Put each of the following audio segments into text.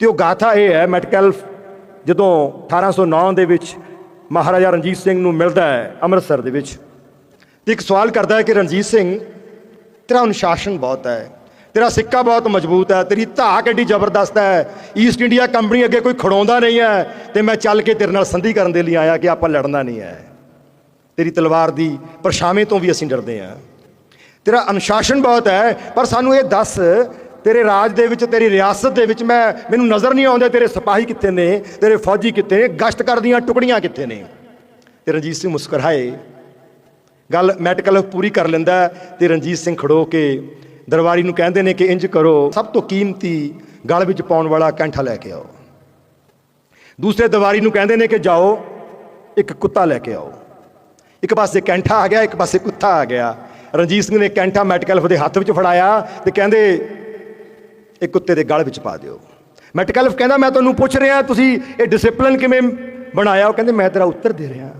ਤੇ ਉਹ ਗਾਥਾ ਇਹ ਹੈ ਮੈਟਕੈਲਫ ਜਦੋਂ 1809 ਦੇ ਵਿੱਚ ਮਹਾਰਾਜਾ ਰਣਜੀਤ ਸਿੰਘ ਨੂੰ ਮਿਲਦਾ ਹੈ ਅੰਮ੍ਰਿਤਸਰ ਦੇ ਵਿੱਚ। ਤੇ ਇੱਕ ਸਵਾਲ ਕਰਦਾ ਹੈ ਕਿ ਰਣਜੀਤ ਸਿੰਘ, ਤੇਰਾ ਅਨੁਸ਼ਾਸਨ ਬਹੁਤ ਹੈ, ਤੇਰਾ ਸਿੱਕਾ ਬਹੁਤ ਮਜ਼ਬੂਤ ਹੈ, ਤੇਰੀ ਧਾਕ ਐਡੀ ਜ਼ਬਰਦਸਤ ਹੈ ਈਸਟ ਇੰਡੀਆ ਕੰਪਨੀ ਅੱਗੇ ਕੋਈ ਖੜਾਉਂਦਾ ਨਹੀਂ ਹੈ, ਤੇ ਮੈਂ ਚੱਲ ਕੇ ਤੇਰੇ ਨਾਲ ਸੰਧੀ ਕਰਨ ਦੇ ਲਈ ਆਇਆ ਕਿ ਆਪਾਂ ਲੜਨਾ ਨਹੀਂ ਹੈ। ਤੇਰੀ ਤਲਵਾਰ ਦੀ ਪਰਛਾਵੇਂ ਤੋਂ ਵੀ ਅਸੀਂ ਡਰਦੇ ਹਾਂ। ਤੇਰਾ ਅਨੁਸ਼ਾਸਨ ਬਹੁਤ ਹੈ, ਪਰ ਸਾਨੂੰ ਇਹ ਦੱਸ ਤੇਰੇ ਰਾਜ ਦੇ ਵਿੱਚ, ਤੇਰੀ ਰਿਆਸਤ ਦੇ ਵਿੱਚ ਮੈਂ, ਮੈਨੂੰ ਨਜ਼ਰ ਨਹੀਂ ਆਉਂਦੇ ਤੇਰੇ ਸਿਪਾਹੀ ਕਿੱਥੇ ਨੇ, ਤੇਰੇ ਫੌਜੀ ਕਿੱਥੇ ਨੇ, ਗਸ਼ਤ ਕਰਦੀਆਂ ਟੁਕੜੀਆਂ ਕਿੱਥੇ ਨੇ। ਤੇ ਰਣਜੀਤ ਸਿੰਘ ਮੁਸਕਰਾਏ। ਗੱਲ ਮੈਟਕਲ ਪੂਰੀ ਕਰ ਲੈਂਦਾ ਹੈ ਤੇ ਰਣਜੀਤ ਸਿੰਘ ਖੜੋ ਕੇ ਦਰਬਾਰੀ ਨੂੰ ਕਹਿੰਦੇ ਨੇ ਕਿ ਇੰਜ ਕਰੋ, ਸਭ ਤੋਂ ਕੀਮਤੀ ਗਲ ਵਿੱਚ ਪਾਉਣ ਵਾਲਾ ਕੈਂਠਾ ਲੈ ਕੇ ਆਓ। ਦੂਸਰੇ ਦਰਬਾਰੀ ਨੂੰ ਕਹਿੰਦੇ ਨੇ ਕਿ ਜਾਓ, ਇੱਕ ਕੁੱਤਾ ਲੈ ਕੇ ਆਓ। ਇੱਕ ਪਾਸੇ ਕੈਂਠਾ ਆ ਗਿਆ, ਇੱਕ ਪਾਸੇ ਕੁੱਤਾ ਆ ਗਿਆ। ਰਣਜੀਤ ਸਿੰਘ ਨੇ ਕੈਂਠਾ ਮੈਟਕਲਫ ਦੇ ਹੱਥ ਵਿੱਚ ਫੜਾਇਆ ਤੇ ਕਹਿੰਦੇ ਇਹ ਕੁੱਤੇ ਦੇ ਗਲ ਵਿੱਚ ਪਾ ਦਿਓ। ਮੈਟਕਲਫ ਕਹਿੰਦਾ, ਮੈਂ ਤੁਹਾਨੂੰ ਪੁੱਛ ਰਿਹਾ, ਤੁਸੀਂ ਇਹ ਡਿਸਪਲਿਨ ਕਿਵੇਂ ਬਣਾਇਆ? ਉਹ ਕਹਿੰਦੇ, ਮੈਂ ਤੇਰਾ ਉੱਤਰ ਦੇ ਰਿਹਾ।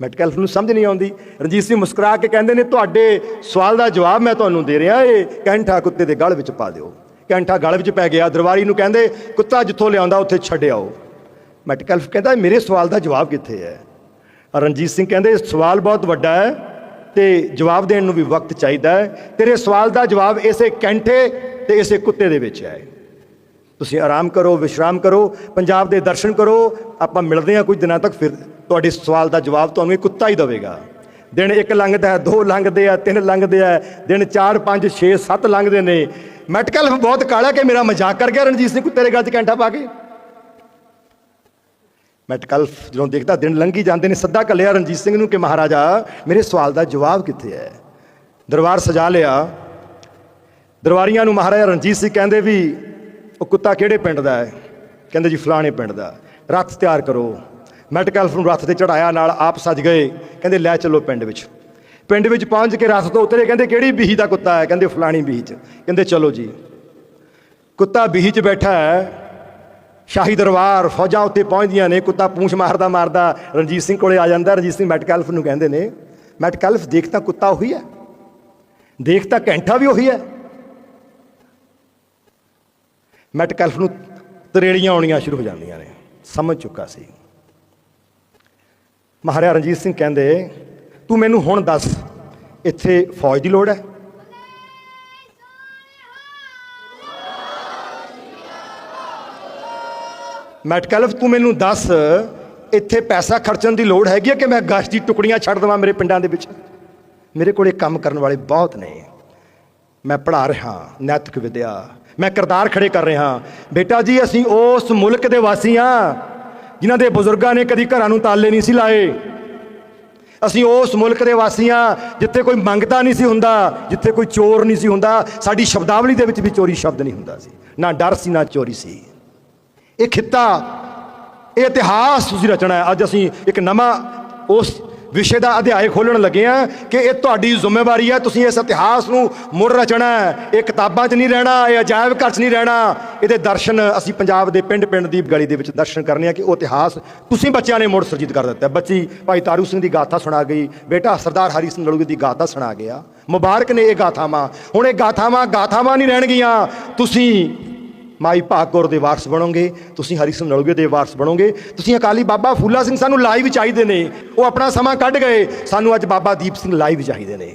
ਮੈਟਕਲਫ ਨੂੰ ਸਮਝ ਨਹੀਂ ਆਉਂਦੀ। ਰਣਜੀਤ ਸਿੰਘ ਮੁਸਕਰਾ ਕੇ ਕਹਿੰਦੇ ਨੇ, ਤੁਹਾਡੇ ਸਵਾਲ ਦਾ ਜਵਾਬ ਮੈਂ ਤੁਹਾਨੂੰ ਦੇ ਰਿਹਾ, ਇਹ ਕੈਂਠਾ ਕੁੱਤੇ ਦੇ ਗਲ ਵਿੱਚ ਪਾ ਦਿਓ। ਕੈਂਠਾ ਗਲ ਵਿੱਚ ਪੈ ਗਿਆ। ਦਰਬਾਰੀ ਨੂੰ ਕਹਿੰਦੇ, ਕੁੱਤਾ ਜਿੱਥੋਂ ਲਿਆਉਂਦਾ, ਉੱਥੇ ਛੱਡ ਆਓ। ਮੈਟਕਲਫ ਕਹਿੰਦਾ ਮੇਰੇ ਸਵਾਲ ਦਾ ਜਵਾਬ ਕਿੱਥੇ ਹੈ? ਰਣਜੀਤ ਸਿੰਘ ਕਹਿੰਦੇ ਸਵਾਲ ਬਹੁਤ ਵੱਡਾ ਹੈ ਤੇ ਜਵਾਬ ਦੇਣ ਨੂੰ ਵੀ ਵਕਤ ਚਾਹੀਦਾ ਹੈ। ਤੇਰੇ ਸਵਾਲ ਦਾ ਜਵਾਬ ਇਸੇ ਕੈਂਠੇ ਤੇ ਇਸੇ ਕੁੱਤੇ ਦੇ ਵਿੱਚ ਹੈ ਤੁਸੀਂ ਆਰਾਮ ਕਰੋ, ਵਿਸ਼ਰਾਮ ਕਰੋ, ਪੰਜਾਬ ਦੇ ਦਰਸ਼ਨ ਕਰੋ। ਆਪਾਂ ਮਿਲਦੇ ਹਾਂ ਕੁਝ ਦਿਨਾਂ ਤੱਕ, ਫਿਰ ਤੁਹਾਡੇ ਸਵਾਲ ਦਾ ਜਵਾਬ ਤੁਹਾਨੂੰ ਇਹ ਕੁੱਤਾ ਹੀ ਦੇਵੇਗਾ। ਦਿਨ ਇੱਕ ਲੰਘਦਾ ਹੈ, ਦੋ ਲੰਘਦੇ ਆ, ਤਿੰਨ ਲੰਘਦੇ ਆ, ਦਿਨ 4 5 6 7 ਲੰਘਦੇ ਨੇ। ਮੈਟਕਲ ਬਹੁਤ ਕਾਲਾ ਕਿ ਮੇਰਾ ਮਜ਼ਾਕ ਕਰ ਗਿਆ ਰਣਜੀਤ ਸਿੰਘ ਕੁੱਤੇ ਦੇ ਗੱਲ 'ਚ ਕੈਂਠਾ ਪਾ ਕੇ। ਮੈਟਕਲਫ ਜਦੋਂ ਦੇਖਦਾ ਦਿਨ ਲੰਘੀ ਜਾਂਦੇ ਨੇ, ਸੱਦਾ ਕੱਲਿਆ ਰਣਜੀਤ ਸਿੰਘ ਨੂੰ ਕਿ ਮਹਾਰਾਜਾ, ਮੇਰੇ ਸਵਾਲ ਦਾ ਜਵਾਬ ਕਿੱਥੇ ਹੈ? ਦਰਬਾਰ ਸਜਾ ਲਿਆ। ਦਰਬਾਰੀਆਂ ਨੂੰ ਮਹਾਰਾਜਾ ਰਣਜੀਤ ਸਿੰਘ ਕਹਿੰਦੇ ਵੀ ਉਹ ਕੁੱਤਾ ਕਿਹੜੇ ਪਿੰਡ ਦਾ ਹੈ? ਕਹਿੰਦੇ ਜੀ ਫਲਾਣੇ ਪਿੰਡ ਦਾ। ਰੱਥ ਤਿਆਰ ਕਰੋ। ਮੈਟਕਲਫ ਨੂੰ ਰੱਥ ਤੇ ਚੜਾਇਆ ਨਾਲ ਆਪ ਸੱਜ ਗਏ। ਕਹਿੰਦੇ ਲੈ ਚੱਲੋ ਪਿੰਡ ਵਿੱਚ। ਪਿੰਡ ਵਿੱਚ ਪਹੁੰਚ ਕੇ ਰੱਥ ਤੋਂ ਉਤਰੇ। ਕਹਿੰਦੇ ਕਿਹੜੀ ਬੀਹੀ ਦਾ ਕੁੱਤਾ ਹੈ? ਕਹਿੰਦੇ ਫਲਾਣੀ ਬੀਹੀ 'ਚ। ਕਹਿੰਦੇ ਚਲੋ ਜੀ। ਕੁੱਤਾ ਬੀਹੀ 'ਚ ਬੈਠਾ ਹੈ। ਸ਼ਾਹੀ ਦਰਬਾਰ ਫੌਜਾਂ ਉੱਤੇ ਪਹੁੰਚਦੀਆਂ ਨੇ। ਕੁੱਤਾ ਪੂੰਛ ਮਾਰਦਾ ਮਾਰਦਾ ਰਣਜੀਤ ਸਿੰਘ ਕੋਲੇ ਆ ਜਾਂਦਾ। ਰਣਜੀਤ ਸਿੰਘ ਮੈਟਕਲਫ ਨੂੰ ਕਹਿੰਦੇ ਨੇ ਮੈਟਕਲਫ ਦੇਖ ਤਾਂ ਕੁੱਤਾ ਉਹੀ ਹੈ। ਦੇਖ ਤਾਂ ਕੈਂਠਾ ਵੀ ਉਹੀ ਹੈ। ਮੈਟਕਲਫ ਨੂੰ ਤਰੇੜੀਆਂ ਆਉਣੀਆਂ ਸ਼ੁਰੂ ਹੋ ਜਾਂਦੀਆਂ ਨੇ। ਸਮਝ ਚੁੱਕਾ ਸੀ। ਮਹਾਰਾਜਾ ਰਣਜੀਤ ਸਿੰਘ ਕਹਿੰਦੇ, ਤੂੰ ਮੈਨੂੰ ਹੁਣ ਦੱਸ, ਇੱਥੇ ਫੌਜ ਦੀ ਲੋੜ ਹੈ? ਮੈਟਕਲਫ ਤੂੰ ਮੈਨੂੰ ਦੱਸ, ਇੱਥੇ ਪੈਸਾ ਖਰਚਣ ਦੀ ਲੋੜ ਹੈਗੀ ਹੈ ਕਿ ਮੈਂ ਗਸ਼ ਦੀ ਟੁਕੜੀਆਂ ਛੱਡ ਦੇਵਾਂ ਮੇਰੇ ਪਿੰਡਾਂ ਦੇ ਵਿੱਚ? ਮੇਰੇ ਕੋਲੇ ਕੰਮ ਕਰਨ ਵਾਲੇ ਬਹੁਤ ਨੇ। ਮੈਂ ਪੜ੍ਹਾ ਰਿਹਾ, ਨੈਤਿਕ ਵਿਦਿਆ ਮੈਂ ਕਿਰਦਾਰ ਖੜੇ ਕਰ ਰਿਹਾ ਬੇਟਾ ਜੀ, ਅਸੀਂ ਉਸ ਮੁਲਕ ਦੇ ਵਾਸੀ ਹਾਂ, ਜਿਨ੍ਹਾਂ ਦੇ ਬਜ਼ੁਰਗਾਂ ਨੇ ਕਦੀ ਘਰਾਂ ਨੂੰ ਤਾਲੇ ਨਹੀਂ ਸੀ ਲਾਏ। ਅਸੀਂ ਉਸ ਮੁਲਕ ਦੇ ਵਾਸੀ ਹਾਂ, ਜਿੱਥੇ ਕੋਈ ਮੰਗਤਾ ਨਹੀਂ ਸੀ ਹੁੰਦਾ, ਜਿੱਥੇ ਕੋਈ ਚੋਰ ਨਹੀਂ ਸੀ ਹੁੰਦਾ। ਸਾਡੀ ਸ਼ਬਦਾਵਲੀ ਦੇ ਵਿੱਚ ਵੀ ਚੋਰੀ ਸ਼ਬਦ ਨਹੀਂ ਹੁੰਦਾ ਸੀ। ਨਾ ਡਰ ਸੀ, ਨਾ ਚੋਰੀ ਸੀ। ਇਹ ਖਿੱਤਾ, ਇਹ ਇਤਿਹਾਸ ਤੁਸੀਂ ਰਚਣਾ ਹੈ। ਅੱਜ ਅਸੀਂ ਇੱਕ ਨਵਾਂ ਉਸ ਵਿਸ਼ੇ ਦਾ ਅਧਿਆਇ ਖੋਲਣ ਲੱਗੇ ਆ ਕਿ ਇਹ ਤੁਹਾਡੀ ਜ਼ਿੰਮੇਵਾਰੀ ਹੈ ਤੁਸੀਂ ਇਸ ਇਤਿਹਾਸ ਨੂੰ ਮੁੜ ਰਚਣਾ ਹੈ। ਇਹ ਕਿਤਾਬਾਂ 'ਚ ਨਹੀਂ ਰਹਿਣਾ, ਇਹ ਅਜਾਇਬ ਘਰ 'ਚ ਨਹੀਂ ਰਹਿਣਾ। ਇਹਦੇ ਦਰਸ਼ਨ ਅਸੀਂ ਪੰਜਾਬ ਦੇ ਪਿੰਡ-ਪਿੰਡ ਦੀ ਗਲੀ ਦੇ ਵਿੱਚ ਦਰਸ਼ਨ ਕਰਨੇ ਆ ਕਿ ਉਹ ਇਤਿਹਾਸ ਤੁਸੀਂ ਬੱਚਿਆਂ ਨੇ ਮੁੜ ਸਰਜਿਤ ਕਰ ਦਿੱਤਾ। ਬੱਚੀ ਭਾਈ ਤਾਰੂ ਸਿੰਘ ਦੀ ਗਾਥਾ ਸੁਣਾ ਗਈ, ਬੇਟਾ ਸਰਦਾਰ ਹਰੀ ਸਿੰਘ ਨਲੂਏ ਦੀ ਗਾਥਾ ਸੁਣਾ ਗਿਆ। ਮੁਬਾਰਕ ਨੇ ਇਹ ਗਾਥਾਵਾਂ। ਹੁਣ ਇਹ ਗਾਥਾਵਾਂ ਗਾਥਾਵਾਂ ਨਹੀਂ ਰਹਿਣਗੀਆਂ। ਤੁਸੀਂ ਮਾਈ ਭਾਗੁਰ ਦੇ ਵਾਰਸ ਬਣੋਗੇ, ਤੁਸੀਂ ਹਰੀ ਸਿੰਘ ਨਲੂਏ ਦੇ ਵਾਰਸ ਬਣੋਗੇ, ਤੁਸੀਂ ਅਕਾਲੀ ਬਾਬਾ ਫੂਲਾ ਸਿੰਘ ਸਾਨੂੰ ਲਾਈਵ ਚਾਹੀਦੇ ਨੇ, ਉਹ ਆਪਣਾ ਸਮਾਂ ਕੱਢ ਗਏ, ਸਾਨੂੰ ਅੱਜ ਬਾਬਾ ਦੀਪ ਸਿੰਘ ਲਾਈਵ ਚਾਹੀਦੇ ਨੇ।